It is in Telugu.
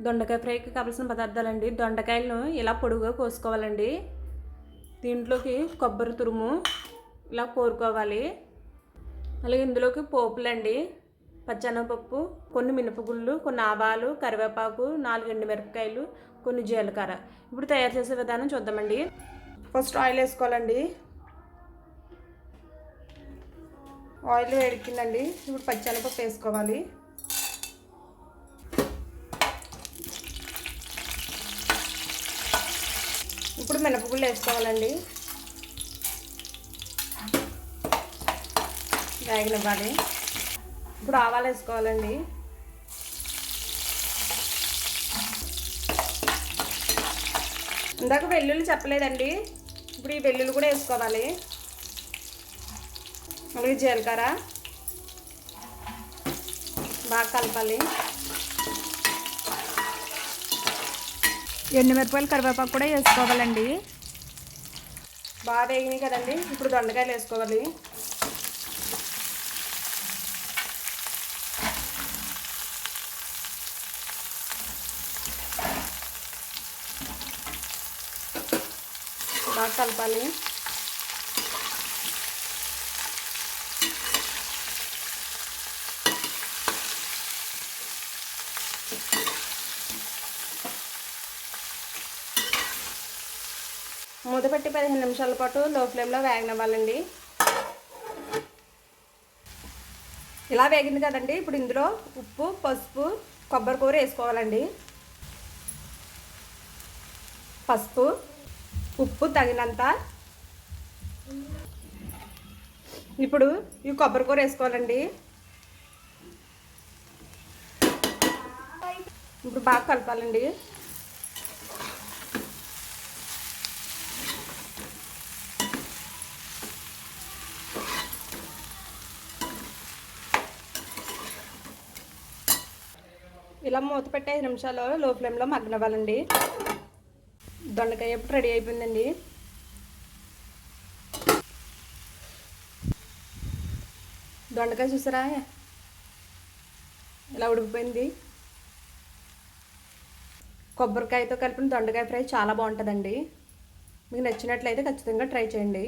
దొండకాయ ఫ్రైకి కావాల్సిన పదార్థాలండి. దొండకాయలను ఇలా పొడుగుగా కోసుకోవాలండి. దీంట్లోకి కొబ్బరి తురుము ఇలా కోరుకోవాలి. అలాగే ఇందులోకి పోపులండి. పచ్చెనగపప్పు కొన్ని మినపగుళ్ళు కొన్ని ఆవాలు కరివేపాకు నాలుగు ఎండు మిరపకాయలు కొన్ని జీలకర్ర. ఇప్పుడు తయారు చేసే విధానం చూద్దామండి. ఫస్ట్ ఆయిల్ వేసుకోవాలండి. ఆయిల్ వేడికిందండి. ఇప్పుడు పచ్చెనపప్పు వేసుకోవాలి. ఇప్పుడు మినపగుళ్ళు వేసుకోవాలండి. వేగనివ్వాలి. ఇప్పుడు ఆవాలు వేసుకోవాలండి. ఇందాక వెల్లుల్లి చెప్పలేదండి. ఇప్పుడు ఈ వెల్లుల్లి కూడా వేసుకోవాలి. అలాగే జీలకర్ర. బాగా కలపాలి. ఎండుమిరపకాయలు కరివేపాకు కూడా వేసుకోవాలండి. బాగా వేగినాయి కదండి. ఇప్పుడు దొండకాయలు వేసుకోవాలి. బాగా కలపాలి. మూత పెట్టి పదిహేను నిమిషాల పాటు లో ఫ్లేమ్లో వేగనివ్వాలండి. ఇలా వేగింది కదండి ఇప్పుడు ఇందులో ఉప్పు పసుపు కొబ్బరి కూర వేసుకోవాలండి. పసుపు ఉప్పు తగినంత. ఇప్పుడు ఈ కొబ్బరి కూర వేసుకోవాలండి. ఇప్పుడు బాగా కలపాలండి. ఇలా మూత పెట్టి ఐదు నిమిషాలు లో ఫ్లేమ్లో మగ్గనివ్వాలండి. దొండకాయ ఎప్పుడు రెడీ అయిపోయిందండి. దొండకాయ చూసారా? ఇలా ఉడికిపోయింది. కొబ్బరికాయతో కలిపిన దొండకాయ ఫ్రై చాలా బాగుంటుందండి. మీకు నచ్చినట్లయితే ఖచ్చితంగా ట్రై చేయండి.